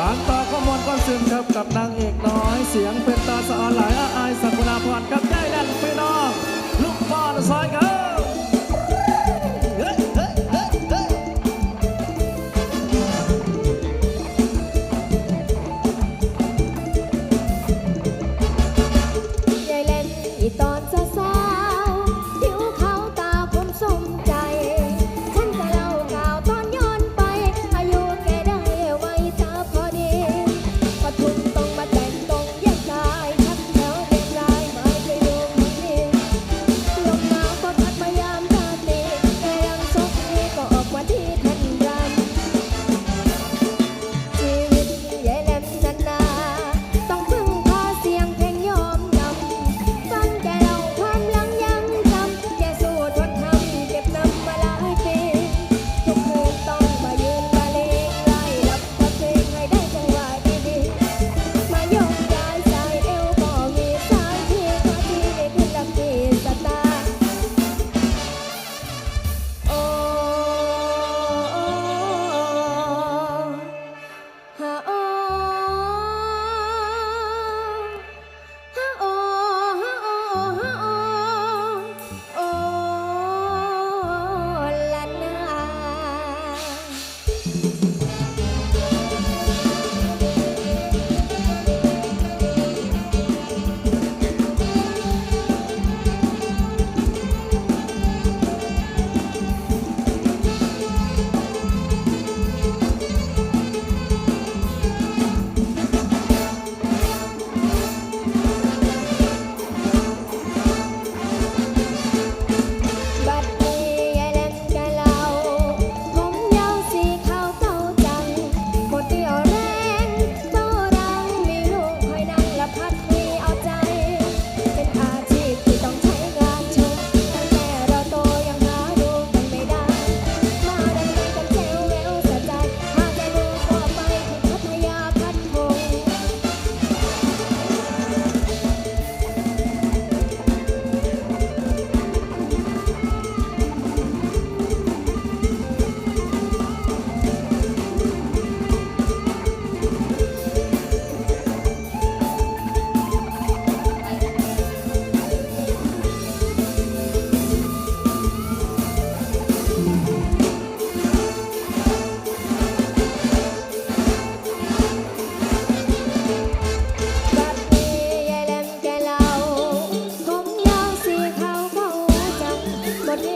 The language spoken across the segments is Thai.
สารต่อข้อมูลความซึ้งครับกับนางเอกน้อย เสียงเป็นตาสะออนหลายอาอายสักุณาพรกับยายแดนพี่น้อง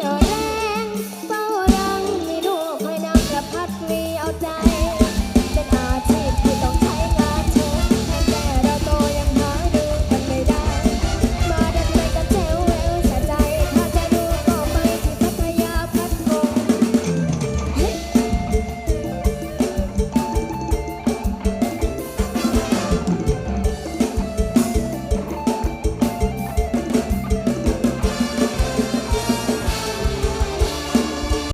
you.